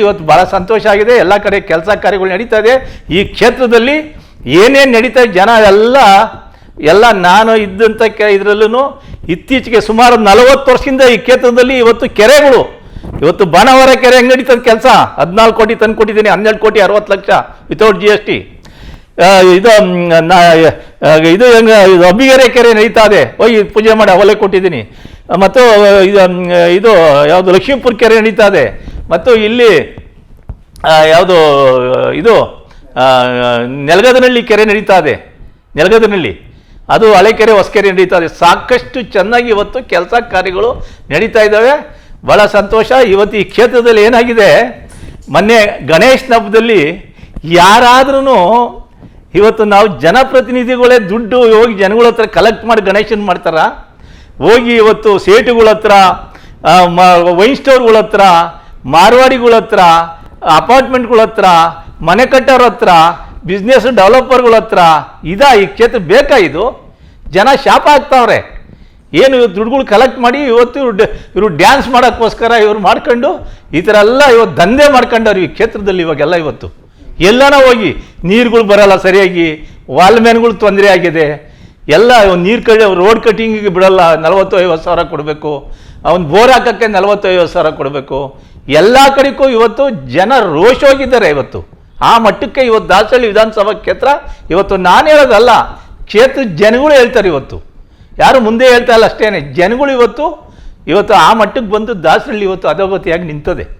ಇವತ್ತು ಬಹಳ ಸಂತೋಷ ಆಗಿದೆ. ಎಲ್ಲ ಕಡೆ ಕೆಲಸ ಕಾರ್ಯಗಳು ನಡೀತಾ ಇದೆ. ಈ ಕ್ಷೇತ್ರದಲ್ಲಿ ಏನೇನು ನಡೀತಾ ಇದೆ, ಜನ ಎಲ್ಲ ಎಲ್ಲ ನಾನು ಇದ್ದಂಥ ಕೆ ಇದರಲ್ಲೂ ಇತ್ತೀಚೆಗೆ ಸುಮಾರು ನಲವತ್ತು ವರ್ಷದಿಂದ ಈ ಕ್ಷೇತ್ರದಲ್ಲಿ ಇವತ್ತು ಕೆರೆಗಳು, ಇವತ್ತು ಬಾಣವರ ಕೆರೆ ಹೆಂಗೆ ನಡೀತದ ಕೆಲಸ? ಹದಿನಾಲ್ಕು ಕೋಟಿ ತಂದು ಕೊಟ್ಟಿದ್ದೀನಿ, ಹನ್ನೆರಡು ಕೋಟಿ ಅರವತ್ತು lakh without G S T ಇದು ಇದು ಹೆಂಗೆ, ಇದು ಅಬ್ಬಿಗೆರೆ ಕೆರೆ ನಡೀತಾ ಇದೆ. ಹೋಗಿ ಪೂಜೆ ಮಾಡಿ ಅವಲೇ ಕೊಟ್ಟಿದ್ದೀನಿ. ಮತ್ತು ಇದು ಇದು ಯಾವುದು ಲಕ್ಷ್ಮೀಪುರ ಕೆರೆ ನಡೀತಾ ಇದೆ. ಮತ್ತು ಇಲ್ಲಿ ಯಾವುದು, ಇದು ನೆಲಗದನಳ್ಳಿ ನೆಲಗದನಹಳ್ಳಿ ಕೆರೆ ನಡೀತಾ ಇದೆ. ನೆಲಗದನಹಳ್ಳಿ. ಅದು ಹಳೆ ಕೆರೆ, ಹೊಸ ಕೆರೆ ನಡೀತಾ ಇದೆ. ಸಾಕಷ್ಟು ಚೆನ್ನಾಗಿ ಇವತ್ತು ಕೆಲಸ ಕಾರ್ಯಗಳು ನಡೀತಾ ಇದ್ದಾವೆ. ಭಾಳ ಸಂತೋಷ. ಇವತ್ತು ಈ ಕ್ಷೇತ್ರದಲ್ಲಿ ಏನಾಗಿದೆ? ಮೊನ್ನೆ ಗಣೇಶ ಹಬ್ಬದಲ್ಲಿ ಯಾರಾದ್ರೂ ಇವತ್ತು ನಾವು ಜನಪ್ರತಿನಿಧಿಗಳೇ ದುಡ್ಡು ಹೋಗಿ ಜನಗಳ ಹತ್ರ ಕಲೆಕ್ಟ್ ಮಾಡಿ ಗಣೇಶನ್ ಮಾಡ್ತಾರ? ಹೋಗಿ ಇವತ್ತು ಸೇಟುಗಳ ಹತ್ರ ವೈನ್ ಸ್ಟೋರ್ಗಳ ಹತ್ರ ಮಾರ್ವಾಡಿಗಳ ಹತ್ರ, ಅಪಾರ್ಟ್ಮೆಂಟ್ಗಳ ಹತ್ರ, ಮನೆ ಕಟ್ಟೋರ ಹತ್ರ ಬಿಸ್ನೆಸ್ ಡೆವಲಪರ್ಗಳ ಹತ್ರ, ಇದಾ ಈ ಕ್ಷೇತ್ರ ಬೇಕಾ ಇದು? ಜನ ಶಾಪ ಆಗ್ತಾವ್ರೆ ಏನು ಇವತ್ತು ದುಡ್ಡುಗಳು ಕಲೆಕ್ಟ್ ಮಾಡಿ ಇವತ್ತು ಇವ್ರು ಇವರು ಇವ್ರು ಡ್ಯಾನ್ಸ್ ಮಾಡೋಕ್ಕೋಸ್ಕರ ಇವ್ರು ಮಾಡ್ಕೊಂಡು, ಈ ಥರ ಎಲ್ಲ ಇವತ್ತು ದಂಧೆ ಮಾಡ್ಕೊಂಡವ್ರು ಈ ಕ್ಷೇತ್ರದಲ್ಲಿ ಇವಾಗೆಲ್ಲ ಇವತ್ತು. ಎಲ್ಲನ ಹೋಗಿ ನೀರುಗಳು ಬರಲ್ಲ ಸರಿಯಾಗಿ ವಾಲ್ಮ್ಯಾನ್ಗಳು ತೊಂದರೆ ಆಗಿದೆ. ಎಲ್ಲ ನೀರು ಕಡೆ ರೋಡ್ ಕಟ್ಟಿಂಗಿಗೆ ಬಿಡಲ್ಲ ನಲವತ್ತು ಐವತ್ತು ಸಾವಿರ ಕೊಡಬೇಕು. ಅವ್ನು ಬೋರ್ ಹಾಕೋಕ್ಕೆ ನಲವತ್ತು ಐವತ್ತು ಸಾವಿರ ಕೊಡಬೇಕು. ಎಲ್ಲ ಕಡೆಗೂ ಇವತ್ತು ಜನ ರೋಷೋಗಿದ್ದಾರೆ ಇವತ್ತು. ಆ ಮಟ್ಟಕ್ಕೆ ಇವತ್ತು ದಾಸಹಳ್ಳಿ ವಿಧಾನಸಭಾ ಕ್ಷೇತ್ರ ಇವತ್ತು ನಾನು ಹೇಳೋದಲ್ಲ ಕ್ಷೇತ್ರ ಜನಗಳು ಹೇಳ್ತಾರೆ ಇವತ್ತು. ಯಾರು ಮುಂದೆ ಹೇಳ್ತಾ ಇಲ್ಲ ಅಷ್ಟೇ ಜನಗಳು ಇವತ್ತು ಇವತ್ತು ಆ ಮಟ್ಟಕ್ಕೆ ಬಂದು ದಾಸಹಳ್ಳಿ ಇವತ್ತು ಅಧೋಗತಿಯಾಗಿ ನಿಂತದೆ.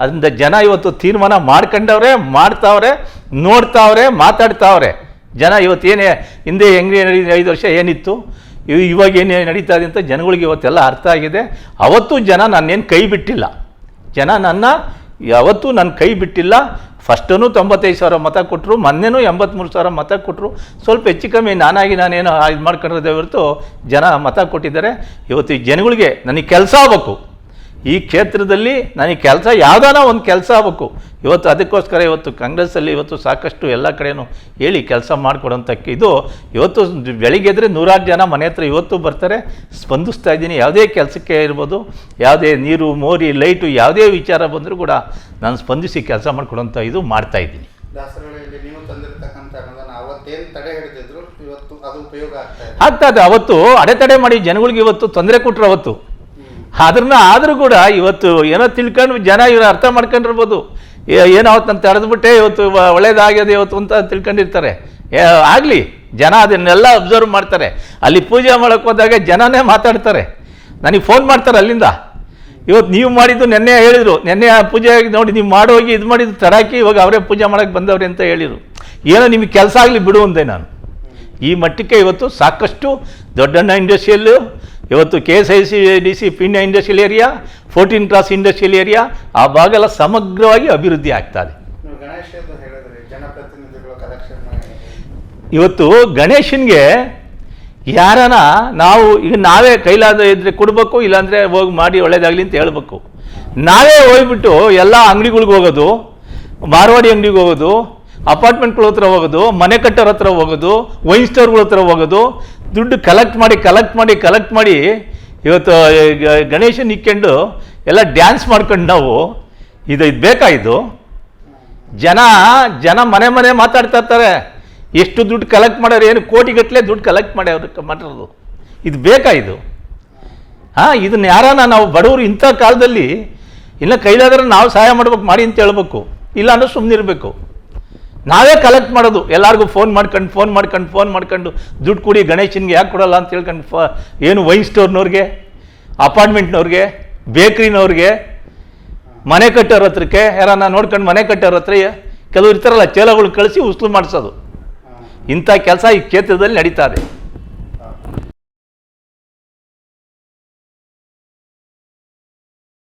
ಅದರಿಂದ ಜನ ಇವತ್ತು ತೀರ್ಮಾನ ಮಾಡ್ಕೊಂಡವ್ರೆ, ಮಾಡ್ತಾವ್ರೆ, ನೋಡ್ತಾವ್ರೆ, ಮಾತಾಡ್ತಾವ್ರೆ. ಜನ ಇವತ್ತು ಏನೇ, ಹಿಂದೆ ಹೆಂಗೆ ಐದು ವರ್ಷ ಏನಿತ್ತು ಇವ್- ಇವಾಗ ಏನೇ ನಡೀತಾ ಇದೆ ಅಂತ ಜನಗಳಿಗೆ ಇವತ್ತೆಲ್ಲ ಅರ್ಥ ಆಗಿದೆ. ಅವತ್ತು ಜನ ನಾನೇನು ಕೈ ಬಿಟ್ಟಿಲ್ಲ. ಜನ ನನ್ನ ಯಾವತ್ತೂ ನನ್ನ ಕೈ ಬಿಟ್ಟಿಲ್ಲ. ಫಸ್ಟೂ ತೊಂಬತ್ತೈದು ಸಾವಿರ ಮತ ಕೊಟ್ಟರು ಮೊನ್ನೆನೂ ಎಂಬತ್ತ್ಮೂರು ಸಾವಿರ ಮತ ಕೊಟ್ಟರು ಸ್ವಲ್ಪ ಹೆಚ್ಚು ಕಮ್ಮಿ ನಾನಾಗಿ ನಾನೇನು ಇದು ಮಾಡ್ಕೊಂಡಿರೋದೇ ಹೊರತು ಜನ ಮತ ಕೊಟ್ಟಿದ್ದಾರೆ. ಇವತ್ತು ಜನಗಳಿಗೆ ನನಗೆ ಕೆಲಸ ಆಗಬೇಕು. ಈ ಕ್ಷೇತ್ರದಲ್ಲಿ ನನಗೆ ಕೆಲಸ ಯಾವ್ದಾನ ಒಂದು ಕೆಲಸ ಆಗಬೇಕು. ಇವತ್ತು ಅದಕ್ಕೋಸ್ಕರ ಇವತ್ತು ಕಾಂಗ್ರೆಸ್ಸಲ್ಲಿ ಇವತ್ತು ಸಾಕಷ್ಟು ಎಲ್ಲ ಕಡೆಯೂ ಹೇಳಿ ಕೆಲಸ ಮಾಡಿಕೊಡೋಂಥಕ್ಕೆ ಇದು ಇವತ್ತು ಬೆಳಿಗ್ಗೆ ಎದ್ರೆ ನೂರಾರು ಜನ ಮನೆ ಹತ್ರ ಇವತ್ತು ಬರ್ತಾರೆ. ಸ್ಪಂದಿಸ್ತಾ ಇದ್ದೀನಿ. ಯಾವುದೇ ಕೆಲಸಕ್ಕೆ ಇರ್ಬೋದು ಯಾವುದೇ ನೀರು ಮೋರಿ ಲೈಟು ಯಾವುದೇ ವಿಚಾರ ಬಂದರೂ ಕೂಡ ನಾನು ಸ್ಪಂದಿಸಿ ಕೆಲಸ ಮಾಡಿಕೊಡೋಂಥ ಇದು ಮಾಡ್ತಾ ಇದ್ದೀನಿ. ನೀವು ತಂದಿರತಕ್ಕಂಥ ಇವತ್ತು ಅದು ಉಪಯೋಗ ಆಗ್ತಾ ಇದೆ. ಅವತ್ತು ಅಡೆತಡೆ ಮಾಡಿ ಜನಗಳಿಗೆ ಇವತ್ತು ತೊಂದರೆ ಕೊಟ್ಟರು ಅವತ್ತು. ಅದನ್ನ ಆದರೂ ಕೂಡ ಇವತ್ತು ಏನೋ ತಿಳ್ಕೊಂಡು ಜನ ಇವ್ರು ಅರ್ಥ ಮಾಡ್ಕೊಂಡಿರ್ಬೋದು. ಏನೋ ಅವತ್ತು ನಾನು ತಡೆದ್ಬಿಟ್ಟೆ ಇವತ್ತು ಒಳ್ಳೇದಾಗ್ಯದೆ ಇವತ್ತು ಅಂತ ತಿಳ್ಕೊಂಡಿರ್ತಾರೆ. ಆಗಲಿ, ಜನ ಅದನ್ನೆಲ್ಲ ಅಬ್ಸರ್ವ್ ಮಾಡ್ತಾರೆ. ಅಲ್ಲಿ ಪೂಜೆ ಮಾಡೋಕ್ಕೆ ಹೋದಾಗ ಜನನೇ ಮಾತಾಡ್ತಾರೆ. ನನಗೆ ಫೋನ್ ಮಾಡ್ತಾರೆ ಅಲ್ಲಿಂದ. ಇವತ್ತು ನೀವು ಮಾಡಿದ್ದು ನೆನ್ನೆ ಹೇಳಿದರು. ನೆನ್ನೆ ಆ ಪೂಜೆ ನೋಡಿ ನೀವು ಮಾಡೋಗಿ ಇದು ಮಾಡಿದ್ದು ತಡಾಕಿ ಇವಾಗ ಅವರೇ ಪೂಜೆ ಮಾಡೋಕ್ಕೆ ಬಂದವ್ರೆ ಅಂತ ಹೇಳಿದರು. ಏನೋ ನಿಮಗೆ ಕೆಲಸ ಆಗಲಿ ಬಿಡು ಅಂದೆ ನಾನು. ಈ ಮಟ್ಟಕ್ಕೆ ಇವತ್ತು ಸಾಕಷ್ಟು ದೊಡ್ಡಣ್ಣ ಇಂಡಸ್ಟ್ರಿಯಲ್ಲು ಇವತ್ತು K S I C D C Peenya industrial area fourteen cross industrial area ಆ ಭಾಗ ಎಲ್ಲ ಸಮಗ್ರವಾಗಿ ಅಭಿವೃದ್ಧಿ ಆಗ್ತಾ ಇದೆ. ಇವತ್ತು ಗಣೇಶನ್ಗೆ ಯಾರನ ನಾವು ಈಗ ನಾವೇ ಕೈಲಾದ ಇದ್ರೆ ಕೊಡಬೇಕು ಇಲ್ಲಾಂದರೆ ಹೋಗಿ ಮಾಡಿ ಒಳ್ಳೇದಾಗಲಿ ಅಂತ ಹೇಳ್ಬೇಕು. ನಾವೇ ಹೋಗ್ಬಿಟ್ಟು ಎಲ್ಲ ಅಂಗಡಿಗಳ್ಗೆ ಹೋಗೋದು ಮಾರ್ವಾಡಿ ಅಂಗಡಿಗೆ ಹೋಗೋದು ಅಪಾರ್ಟ್ಮೆಂಟ್ಗಳ ಹತ್ರ ಹೋಗೋದು ಮನೆ ಕಟ್ಟೋರ ಹತ್ರ ಹೋಗೋದು ವೈನ್ ಸ್ಟೋರ್ಗಳ ಹತ್ರ ಹೋಗೋದು ದುಡ್ಡು ಕಲೆಕ್ಟ್ ಮಾಡಿ ಕಲೆಕ್ಟ್ ಮಾಡಿ ಕಲೆಕ್ಟ್ ಮಾಡಿ ಇವತ್ತು ಗಣೇಶನ ಇಕ್ಕೊಂಡು ಎಲ್ಲ ಡ್ಯಾನ್ಸ್ ಮಾಡ್ಕೊಂಡು ನಾವು. ಇದು ಇದು ಬೇಕಾ ಇದು? ಜನ ಜನ ಮನೆ ಮನೆ ಮಾತಾಡ್ತಾ ಇರ್ತಾರೆ. ಎಷ್ಟು ದುಡ್ಡು ಕಲೆಕ್ಟ್ ಮಾಡೋರು ಏನು ಕೋಟಿಗಟ್ಟಲೆ ದುಡ್ಡು ಕಲೆಕ್ಟ್ ಮಾಡಿ ಅವ್ರಿಗೆ ಮಾಡಿರೋದು ಇದು ಬೇಕಾ ಇದು? ಹಾಂ, ಇದನ್ನ ಯಾರಾನ ನಾವು ಬಡವರು ಇಂಥ ಕಾಲದಲ್ಲಿ, ಇನ್ನು ಕೈಲಾದ್ರೆ ನಾವು ಸಹಾಯ ಮಾಡ್ಬೇಕು, ಮಾಡಿ ಅಂತ ಹೇಳ್ಬೇಕು. ಇಲ್ಲ ಅಂದ್ರೆ ಸುಮ್ಮನಿರಬೇಕು ನಾವೇ ಕಲೆಕ್ಟ್ ಮಾಡೋದು. ಎಲ್ಲರಿಗೂ ಫೋನ್ ಮಾಡ್ಕೊಂಡು ಫೋನ್ ಮಾಡ್ಕೊಂಡು ಫೋನ್ ಮಾಡ್ಕೊಂಡು ದುಡ್ಡು ಕೊಡಿ, ಗಣೇಶನ್ಗೆ ಯಾಕೆ ಕೊಡಲ್ಲ ಅಂತ ಹೇಳ್ಕೊಂಡು ಫ, ಏನು ವೈನ್ ಸ್ಟೋರ್ನವ್ರಿಗೆ ಅಪಾರ್ಟ್ಮೆಂಟ್ನವ್ರಿಗೆ ಬೇಕ್ರಿನವ್ರಿಗೆ ಮನೆ ಕಟ್ಟೋರ ಹತ್ರಕ್ಕೆ, ಯಾರನ್ನ ನೋಡ್ಕೊಂಡು ಮನೆ ಕಟ್ಟೋರ ಹತ್ರ ಕೆಲವ್ರು ಇರ್ತಾರಲ್ಲ, ಚೇಲಗಳು ಕಳಿಸಿ ಉಸ್ಲು ಮಾಡಿಸೋದು. ಇಂಥ ಕೆಲಸ ಈ ಕ್ಷೇತ್ರದಲ್ಲಿ ನಡೀತಾ ಇದೆ.